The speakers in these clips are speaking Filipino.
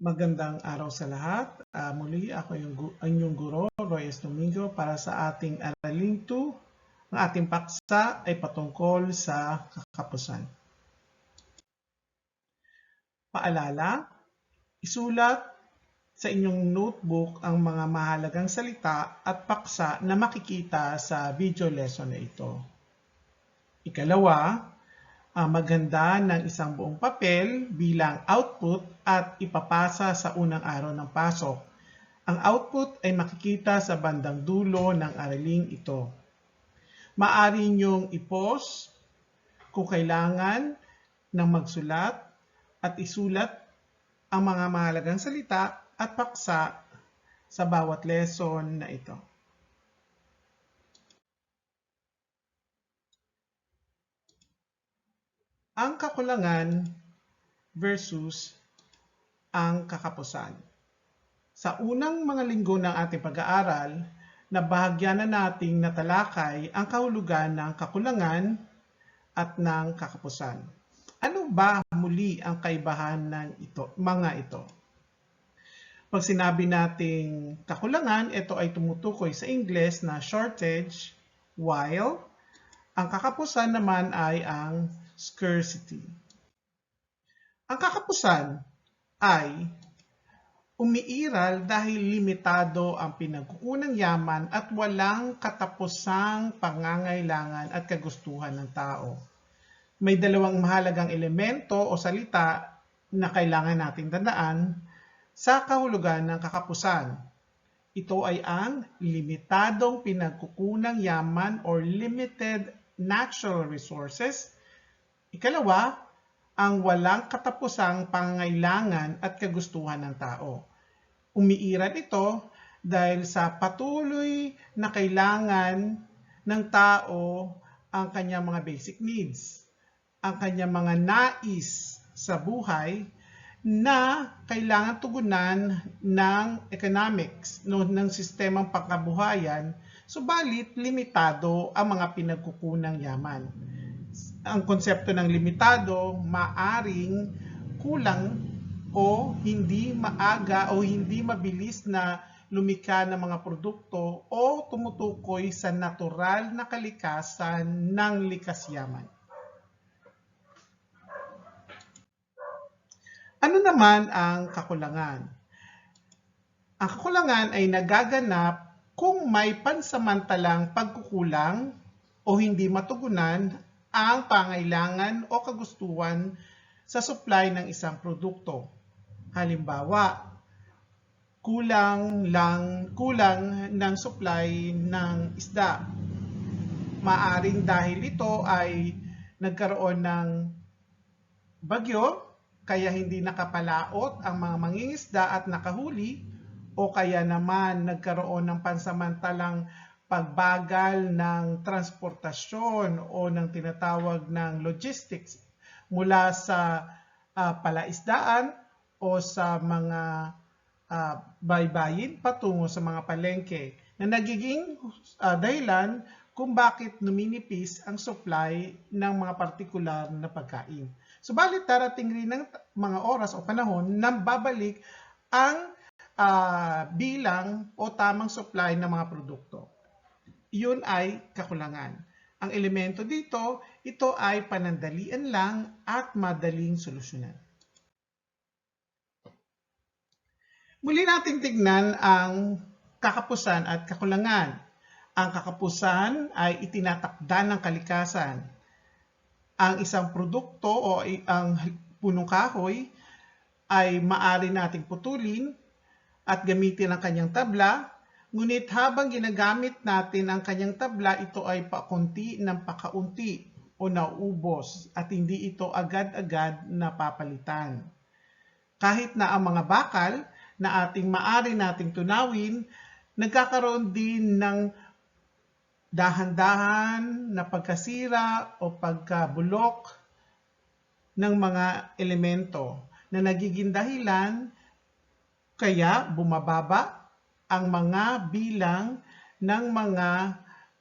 Magandang araw sa lahat. Ah, muli ako yung inyong guro, Roy S. Domingo, para sa ating aralin 2. Ang ating paksa ay patungkol sa kakapusan. Paalala, isulat sa inyong notebook ang mga mahalagang salita at paksa na makikita sa video lesson na ito. Ikalawa, ang maganda ng isang buong papel bilang output at ipapasa sa unang araw ng pasok. Ang output ay makikita sa bandang dulo ng araling ito. Maari niyong i-pause kung kailangan ng magsulat at isulat ang mga mahalagang salita at paksa sa bawat lesson na ito. Ang kakulangan versus ang kakapusan. Sa unang mga linggo ng ating pag-aaral, nabahagyan na nating natalakay ang kahulugan ng kakulangan at ng kakapusan. Ano ba muli ang kaibahan ng ito, mga ito? Pag sinabi nating kakulangan, ito ay tumutukoy sa Ingles na shortage, while ang kakapusan naman ay ang scarcity. Ang kakapusan ay umiiral dahil limitado ang pinagkukunang yaman at walang katapusang pangangailangan at kagustuhan ng tao. May dalawang mahalagang elemento o salita na kailangan nating tandaan sa kahulugan ng kakapusan. Ito ay ang limitadong pinagkukunang yaman or limited natural resources. Ikalawa, ang walang katapusang pangangailangan at kagustuhan ng tao. Umiiral ito dahil sa patuloy na kailangan ng tao ang kanyang mga basic needs, ang kanyang mga nais sa buhay na kailangan tugunan ng economics, no, ng sistemang pangkabuhayan, subalit limitado ang mga pinagkukunang yaman. Ang konsepto ng limitado maaring kulang o hindi maaga o hindi mabilis na lumika ng mga produkto o tumutukoy sa natural na kalikasan ng likas yaman. Ano naman ang kakulangan? Ang kakulangan ay nagaganap kung may pansamantalang pagkukulang o hindi matugunan ang pangailangan o kagustuhan sa supply ng isang produkto. Halimbawa, kulang lang kulang ng supply ng isda. Maaring dahil ito ay nagkaroon ng bagyo kaya hindi nakapalaot ang mga mangingisda at nakahuli o kaya naman nagkaroon ng pansamantalang pagbagal ng transportasyon o ng tinatawag ng logistics mula sa uh, palaisdaan o sa mga uh, baybayin patungo sa mga palengke na nagiging uh, dahilan kung bakit numinipis ang supply ng mga partikular na pagkain. Subalit darating rin ng mga oras o panahon na babalik ang uh, bilang o tamang supply ng mga produkto. Yun ay kakulangan. Ang elemento dito, ito ay panandalian lang at madaling solusyonan. Muli natin tignan ang kakapusan at kakulangan. Ang kakapusan ay itinatakda ng kalikasan. Ang isang produkto o ang punong kahoy ay maari nating putulin at gamitin ang kanyang tabla, ngunit habang ginagamit natin ang kanyang tabla, ito ay pakunti ng pakaunti o naubos at hindi ito agad-agad napapalitan. Kahit na ang mga bakal na ating maari nating tunawin, nagkakaroon din ng dahan-dahan na pagkasira o pagkabulok ng mga elemento na nagiging dahilan kaya bumababa ang mga bilang ng mga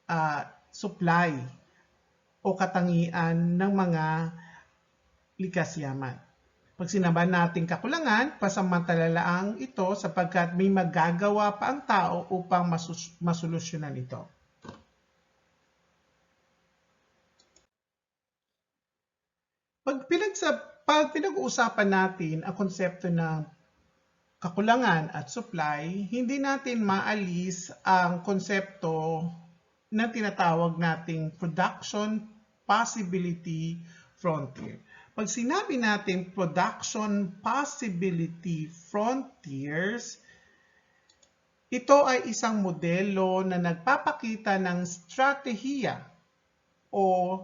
uh, supply o katangian ng mga likas yaman. Pag sinaban natin kakulangan, pasamantala ito sapagkat may magagawa pa ang tao upang masus- masolusyonan ito. Pag, pinagsa, pag pinag-uusapan natin ang konsepto ng kakulangan at supply, hindi natin maalis ang konsepto na tinatawag nating production possibility frontier. Pag sinabi natin production possibility frontiers, ito ay isang modelo na nagpapakita ng strategiya o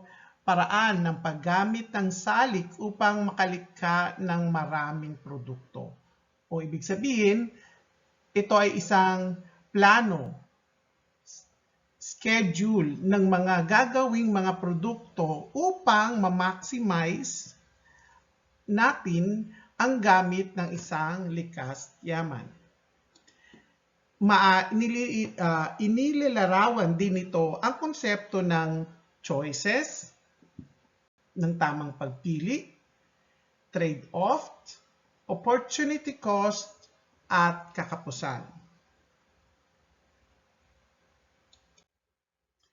paraan ng paggamit ng salik upang makalikha ng maraming produkto. O ibig sabihin, ito ay isang plano, schedule ng mga gagawing mga produkto upang ma-maximize natin ang gamit ng isang likas yaman. Ma, inili, uh, inililarawan din ito ang konsepto ng choices, ng tamang pagpili, trade-off, opportunity cost, at kakapusan.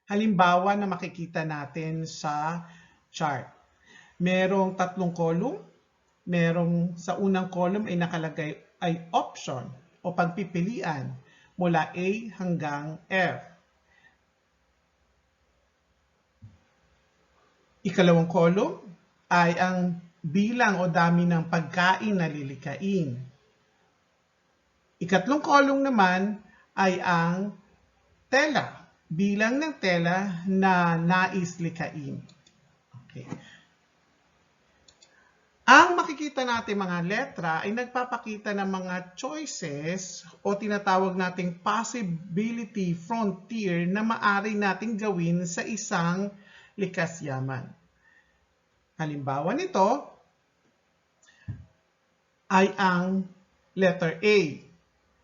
Halimbawa na makikita natin sa chart. Merong tatlong column. Merong sa unang column ay nakalagay ay option o pagpipilian mula A hanggang F. Ikalawang column ay ang bilang o dami ng pagkain na lilikain. Ikatlong column naman ay ang tela, bilang ng tela na nais likain. Okay. Ang makikita natin mga letra ay nagpapakita ng mga choices o tinatawag nating possibility frontier na maari nating gawin sa isang likas yaman. Halimbawa nito ay ang letter A.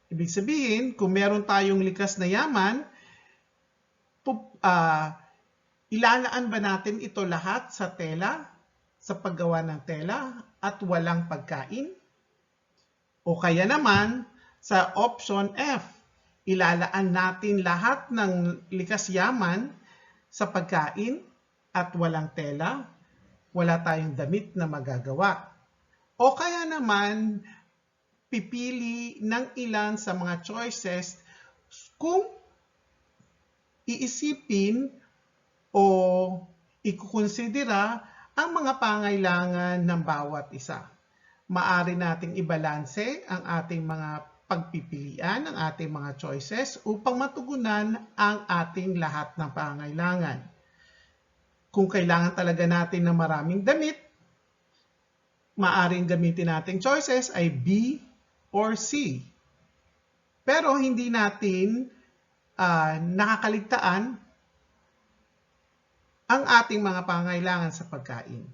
Ibig sabihin, kung meron tayong likas na yaman, uh, ilalaan ba natin ito lahat sa tela, sa paggawa ng tela, at walang pagkain? O kaya naman, sa option F, ilalaan natin lahat ng likas yaman sa pagkain at walang tela, wala tayong damit na magagawa. O kaya naman, pipili ng ilan sa mga choices kung iisipin o ikukonsidera ang mga pangailangan ng bawat isa. Maari nating ibalanse ang ating mga pagpipilian, ang ating mga choices upang matugunan ang ating lahat ng pangailangan. Kung kailangan talaga natin ng maraming damit, maaring gamitin nating choices ay B or C. Pero hindi natin uh, nakakaligtaan ang ating mga pangailangan sa pagkain.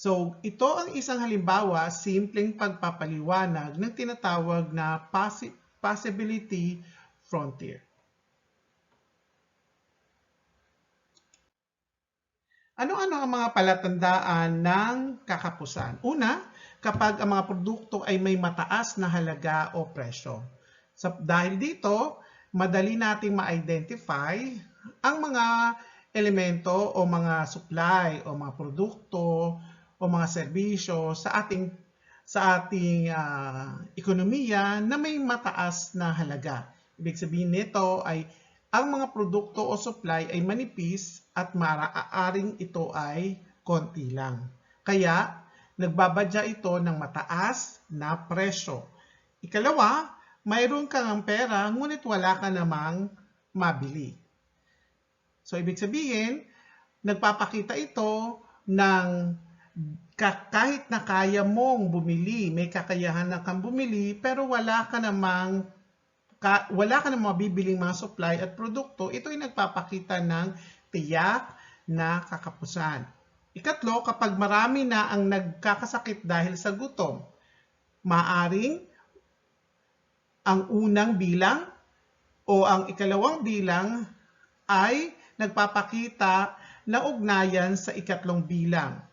So, ito ang isang halimbawa, simpleng pagpapaliwanag ng tinatawag na possi possibility frontier. Ano-ano ang mga palatandaan ng kakapusan? Una, kapag ang mga produkto ay may mataas na halaga o presyo. So, dahil dito, madali nating ma-identify ang mga elemento o mga supply o mga produkto o mga serbisyo sa ating sa ating uh, ekonomiya na may mataas na halaga. Ibig sabihin nito ay ang mga produkto o supply ay manipis at maaaring ito ay konti lang. Kaya nagbabadya ito ng mataas na presyo. Ikalawa, mayroon kang pera ngunit wala ka namang mabili. So, ibig sabihin, nagpapakita ito ng kahit na kaya mong bumili, may kakayahan na kang bumili, pero wala ka namang ka, wala ka namang mabibiling mga supply at produkto, ito ay nagpapakita ng tiyak na kakapusan. Ikatlo, kapag marami na ang nagkakasakit dahil sa gutom, maaring ang unang bilang o ang ikalawang bilang ay nagpapakita na ugnayan sa ikatlong bilang.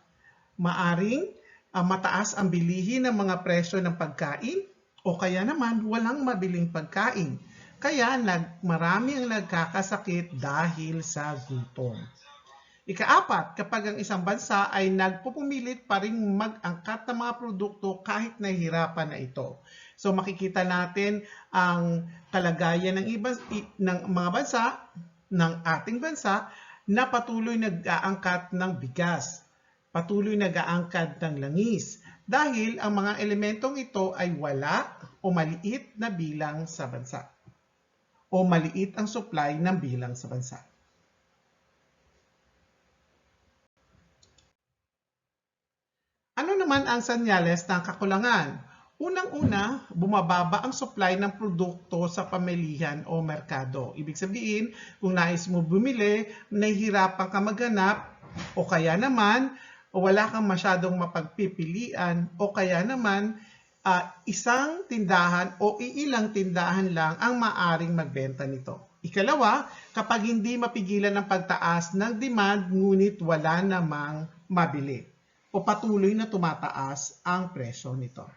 Maaring ah, mataas ang bilihin ng mga presyo ng pagkain o kaya naman walang mabiling pagkain. Kaya nag, marami ang nagkakasakit dahil sa gutom. Ikaapat, kapag ang isang bansa ay nagpupumilit pa rin mag-angkat ng mga produkto kahit nahihirapan na ito. So makikita natin ang kalagayan ng, iba, ng mga bansa, ng ating bansa, na patuloy nag-aangkat ng bigas, patuloy nag-aangkat ng langis, dahil ang mga elementong ito ay wala o maliit na bilang sa bansa o maliit ang supply ng bilang sa bansa. Ano naman ang sanyales ng kakulangan? Unang-una, bumababa ang supply ng produkto sa pamilihan o merkado. Ibig sabihin, kung nais mo bumili, nahihirapan ka maghanap, o kaya naman, wala kang masyadong mapagpipilian, o kaya naman, uh, isang tindahan o iilang tindahan lang ang maaring magbenta nito. Ikalawa, kapag hindi mapigilan ng pagtaas ng demand ngunit wala namang mabili o patuloy na tumataas ang presyo nito.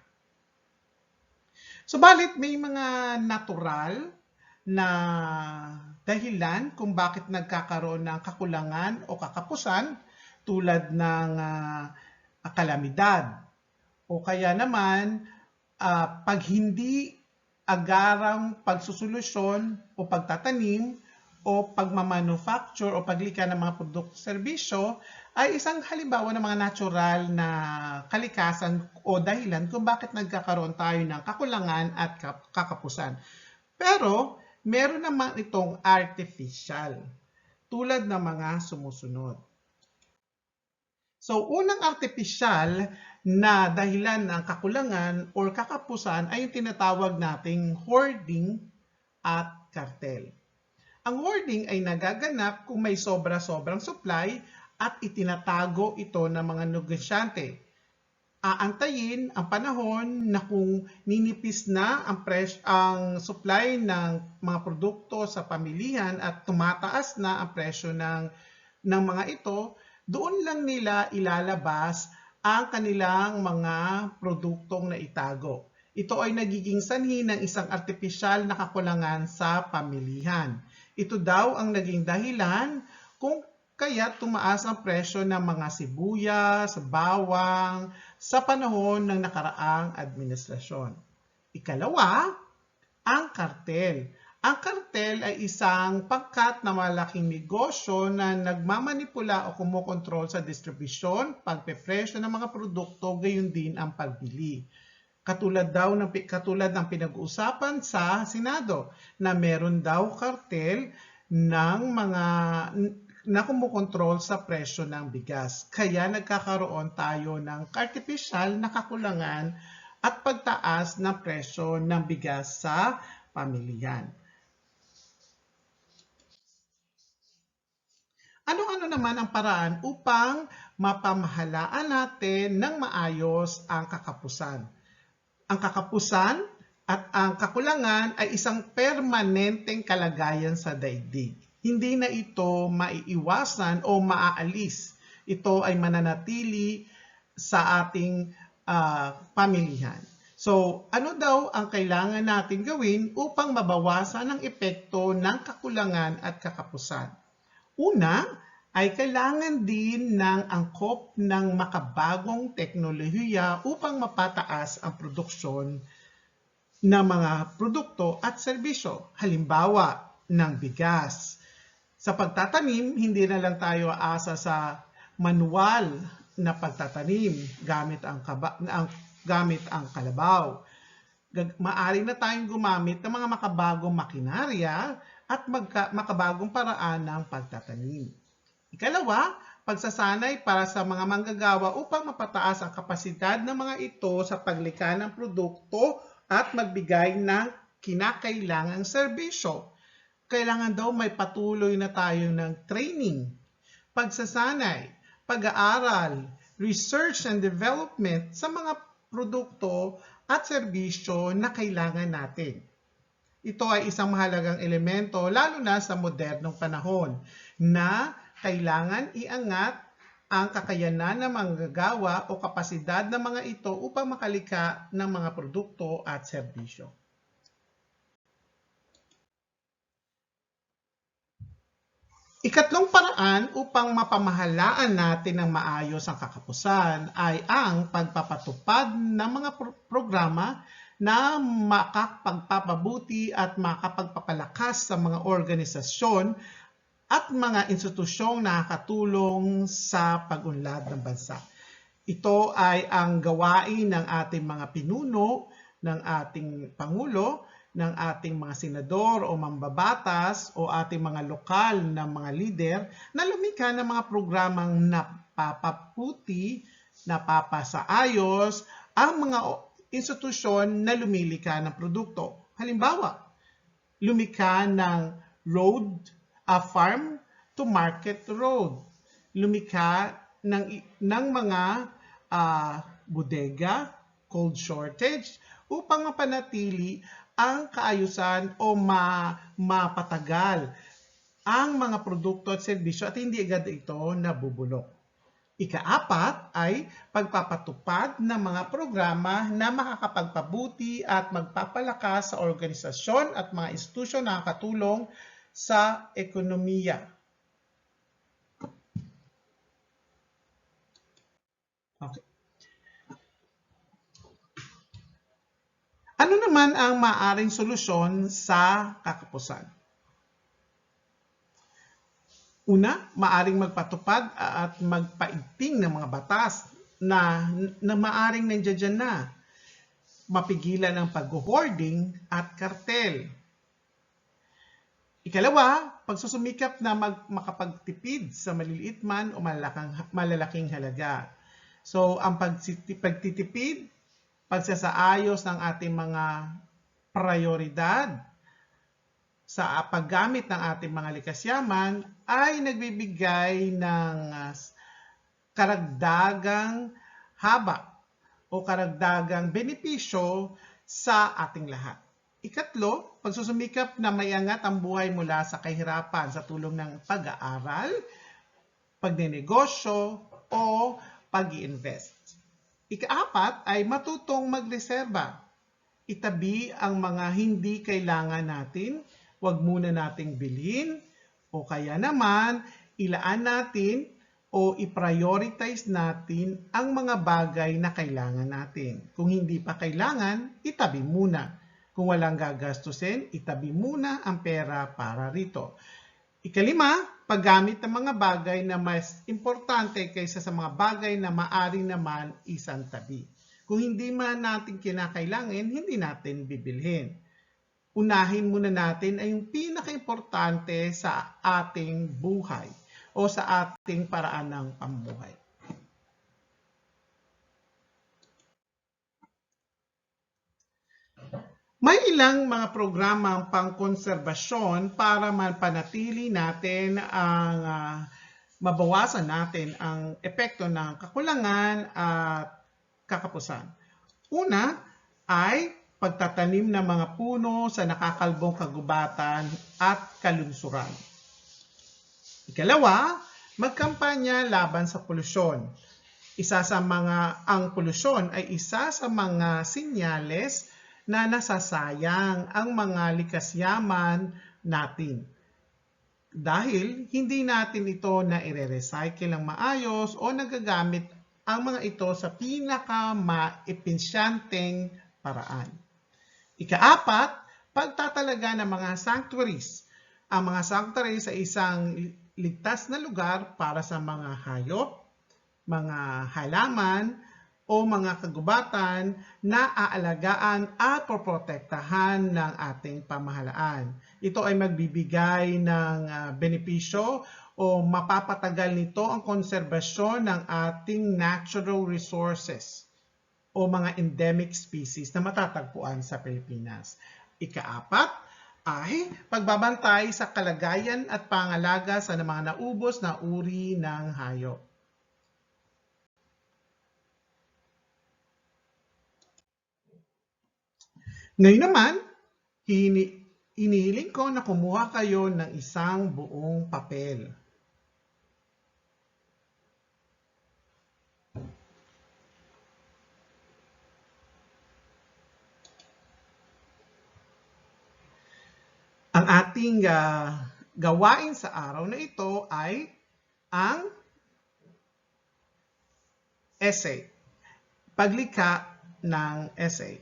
Subalit may mga natural na dahilan kung bakit nagkakaroon ng kakulangan o kakapusan tulad ng uh, kalamidad o kaya naman uh, pag hindi agarang pagsusolusyon o pagtatanim o pagmamanufacture o paglikha ng mga produkto serbisyo ay isang halimbawa ng mga natural na kalikasan o dahilan kung bakit nagkakaroon tayo ng kakulangan at kakapusan. Pero meron naman itong artificial tulad ng mga sumusunod. So unang artificial na dahilan ng kakulangan or kakapusan ay yung tinatawag nating hoarding at cartel. Ang hoarding ay nagaganap kung may sobra-sobrang supply at itinatago ito ng mga negosyante. Aantayin ang panahon na kung ninipis na ang, pres ang supply ng mga produkto sa pamilihan at tumataas na ang presyo ng, ng mga ito, doon lang nila ilalabas ang kanilang mga produktong naitago. Ito ay nagiging sanhi ng isang artipisyal na kakulangan sa pamilihan. Ito daw ang naging dahilan kung kaya tumaas ang presyo ng mga sibuyas, bawang sa panahon ng nakaraang administrasyon. Ikalawa, ang kartel. Ang kartel ay isang pangkat na malaking negosyo na nagmamanipula o kumokontrol sa distribusyon, pagpepresyo ng mga produkto, gayon din ang pagbili. Katulad daw ng katulad ng pinag-uusapan sa Senado na meron daw kartel ng mga na kumukontrol sa presyo ng bigas. Kaya nagkakaroon tayo ng artificial na kakulangan at pagtaas ng presyo ng bigas sa pamilyan. Ano-ano naman ang paraan upang mapamahalaan natin ng maayos ang kakapusan? Ang kakapusan at ang kakulangan ay isang permanenteng kalagayan sa daigdig. Hindi na ito maiiwasan o maaalis. Ito ay mananatili sa ating uh, pamilihan. So, ano daw ang kailangan natin gawin upang mabawasan ang epekto ng kakulangan at kakapusan? Una, ay kailangan din ng angkop ng makabagong teknolohiya upang mapataas ang produksyon ng mga produkto at serbisyo. Halimbawa, ng bigas. Sa pagtatanim, hindi na lang tayo aasa sa manual na pagtatanim gamit ang, kaba, ang, gamit ang kalabaw. Maari na tayong gumamit ng mga makabagong makinarya at magka, makabagong paraan ng pagtatanim. Ikalawa, pagsasanay para sa mga manggagawa upang mapataas ang kapasidad ng mga ito sa paglikha ng produkto at magbigay ng kinakailangang serbisyo. Kailangan daw may patuloy na tayo ng training, pagsasanay, pag-aaral, research and development sa mga produkto at serbisyo na kailangan natin. Ito ay isang mahalagang elemento lalo na sa modernong panahon na kailangan iangat ang kakayanan ng manggagawa o kapasidad ng mga ito upang makalika ng mga produkto at serbisyo. Ikatlong paraan upang mapamahalaan natin ng maayos ang kakapusan ay ang pagpapatupad ng mga pro- programa na makapagpapabuti at makapagpapalakas sa mga organisasyon at mga institusyong nakakatulong sa pag-unlad ng bansa. Ito ay ang gawain ng ating mga pinuno, ng ating Pangulo, ng ating mga senador o mambabatas o ating mga lokal na mga lider na lumikha ng mga programang napapaputi, napapasaayos ang mga institusyon na lumilika ng produkto. Halimbawa, lumikha ng road, a farm to market road. Lumikha ng, ng mga ah, bodega, cold shortage, upang mapanatili ang kaayusan o ma, mapatagal ang mga produkto at serbisyo at hindi agad ito nabubulok. Ikaapat ay pagpapatupad ng mga programa na makakapagpabuti at magpapalakas sa organisasyon at mga institusyon na nakakatulong sa ekonomiya. Okay. Ano naman ang maaring solusyon sa kakapusan? Una, maaring magpatupad at magpaigting ng mga batas na, na maaring nandiyan na. Mapigilan ang pag-hoarding at kartel. Ikalawa, pagsusumikap na mag, makapagtipid sa maliliit man o malalaking, malalaking halaga. So, ang pagtitipid, pagsasaayos ng ating mga prioridad sa paggamit ng ating mga likas yaman ay nagbibigay ng uh, karagdagang haba o karagdagang benepisyo sa ating lahat. Ikatlo, pagsusumikap na maiangat ang buhay mula sa kahirapan sa tulong ng pag-aaral, pagnenegosyo, o pag-i-invest. Ikaapat ay matutong magreserba. Itabi ang mga hindi kailangan natin, huwag muna nating bilhin, o kaya naman ilaan natin o i-prioritize natin ang mga bagay na kailangan natin. Kung hindi pa kailangan, itabi muna. Kung walang gagastusin, itabi muna ang pera para rito. Ikalima, paggamit ng mga bagay na mas importante kaysa sa mga bagay na maaring naman isang tabi. Kung hindi man natin kinakailangan, hindi natin bibilhin. Unahin muna natin ay yung pinaka-importante sa ating buhay o sa ating paraan ng pambuhay. May ilang mga programang pangkonserbasyon para mapanatili natin ang ah, mabawasan natin ang epekto ng kakulangan at kakapusan. Una ay pagtatanim ng mga puno sa nakakalbong kagubatan at kalunsuran. Ikalawa, magkampanya laban sa polusyon. Isa sa mga ang polusyon ay isa sa mga sinyales na nasasayang ang mga likas yaman natin. Dahil hindi natin ito na ire-recycle ng maayos o nagagamit ang mga ito sa pinaka maepinsyanteng paraan. Ikaapat, pagtatalaga ng mga sanctuaries. Ang mga sanctuaries ay isang ligtas na lugar para sa mga hayop, mga halaman, o mga kagubatan na aalagaan at poprotektahan ng ating pamahalaan. Ito ay magbibigay ng ah, benepisyo o mapapatagal nito ang konserbasyon ng ating natural resources o mga endemic species na matatagpuan sa Pilipinas. Ikaapat ay pagbabantay sa kalagayan at pangalaga sa mga naubos na uri ng hayop. Ngayon naman, hini inihiling ko na kumuha kayo ng isang buong papel. Ang ating ah, gawain sa araw na ito ay ang essay. Paglikha ng essay.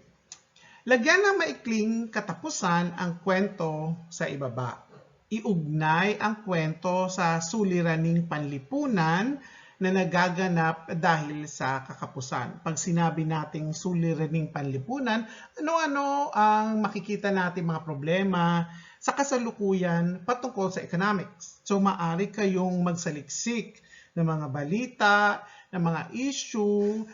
Lagyan ng maikling katapusan ang kwento sa ibaba. Iugnay ang kwento sa suliraning panlipunan na nagaganap dahil sa kakapusan. Pag sinabi nating suliraning panlipunan, ano-ano ang makikita natin mga problema sa kasalukuyan patungkol sa economics. So maaari kayong magsaliksik ng mga balita, ng mga issue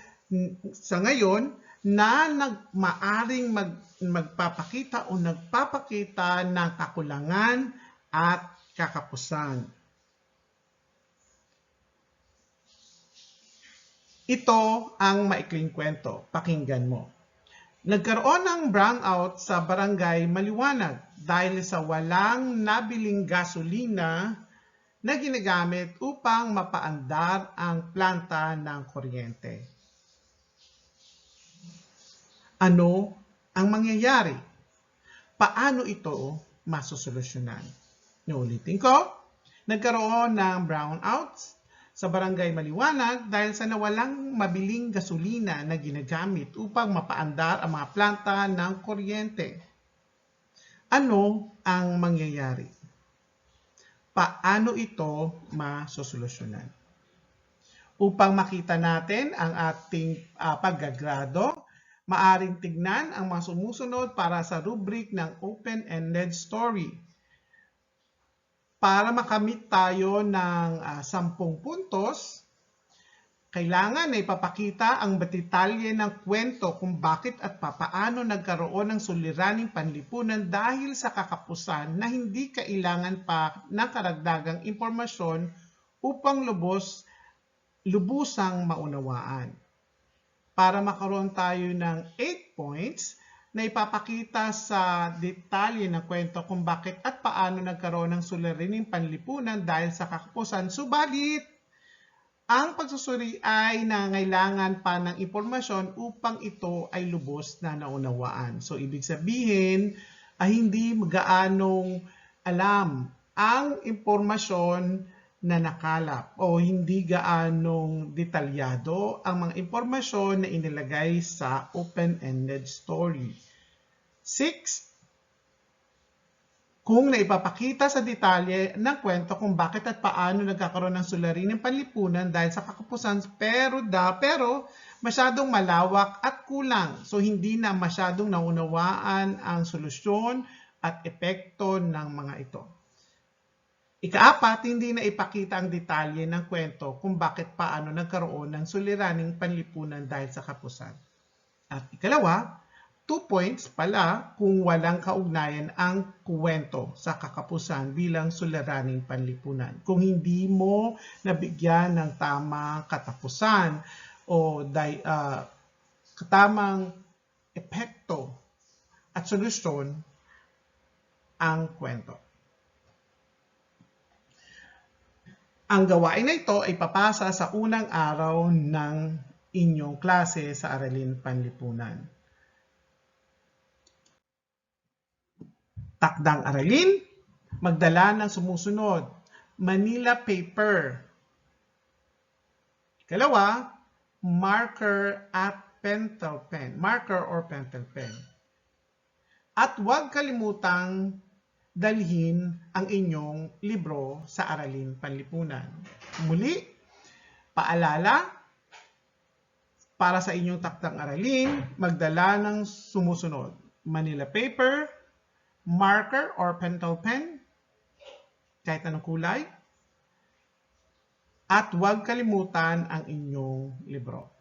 sa ngayon na nag, maaring mag, magpapakita o nagpapakita ng kakulangan at kakapusan. Ito ang maikling kwento. Pakinggan mo. Nagkaroon ng brownout sa barangay Maliwanag dahil sa walang nabiling gasolina na ginagamit upang mapaandar ang planta ng kuryente. Ano ang mangyayari? Paano ito masusolusyonan? Nuulitin ko, nagkaroon ng brownouts sa barangay Maliwanag dahil sa nawalang mabiling gasolina na ginagamit upang mapaandar ang mga planta ng kuryente. Ano ang mangyayari? Paano ito masosolusyonan? Upang makita natin ang ating uh, paggagrado, maaring tignan ang mga sumusunod para sa rubric ng open-ended story. Para makamit tayo ng uh, 10 puntos, kailangan na ipapakita ang detalye ng kwento kung bakit at papaano nagkaroon ng suliraning panlipunan dahil sa kakapusan na hindi kailangan pa ng karagdagang impormasyon upang lubos, lubusang maunawaan. Para makaroon tayo ng 8 points na ipapakita sa detalye ng kwento kung bakit at paano nagkaroon ng suliraning panlipunan dahil sa kakapusan. Subalit, ang pagsusuri ay nangailangan pa ng impormasyon upang ito ay lubos na naunawaan. So, ibig sabihin ay hindi gaanong alam ang impormasyon na nakalap o hindi gaanong detalyado ang mga impormasyon na inilagay sa open-ended story. 6 kung naipapakita sa detalye ng kwento kung bakit at paano nagkakaroon ng suliraning panlipunan dahil sa kakapusan pero da pero masyadong malawak at kulang so hindi na masyadong naunawaan ang solusyon at epekto ng mga ito. Ikaapat, hindi na ipakita ang detalye ng kwento kung bakit paano nagkaroon ng suliraning panlipunan dahil sa kapusan. At ikalawa, 2 points pala kung walang kaugnayan ang kwento sa kakapusan bilang suliraning panlipunan. Kung hindi mo nabigyan ng tamang katapusan o di, uh, tamang epekto at solusyon ang kwento. Ang gawain na ito ay papasa sa unang araw ng inyong klase sa Aralin Panlipunan. Takdang aralin, magdala ng sumusunod. Manila paper. Ikalawa, marker at pentel pen. Marker or pentel pen. At huwag kalimutang dalhin ang inyong libro sa Aralin Panlipunan. Muli, paalala, para sa inyong takdang aralin, magdala ng sumusunod. Manila paper, marker or pentel pen, kahit anong kulay, at huwag kalimutan ang inyong libro.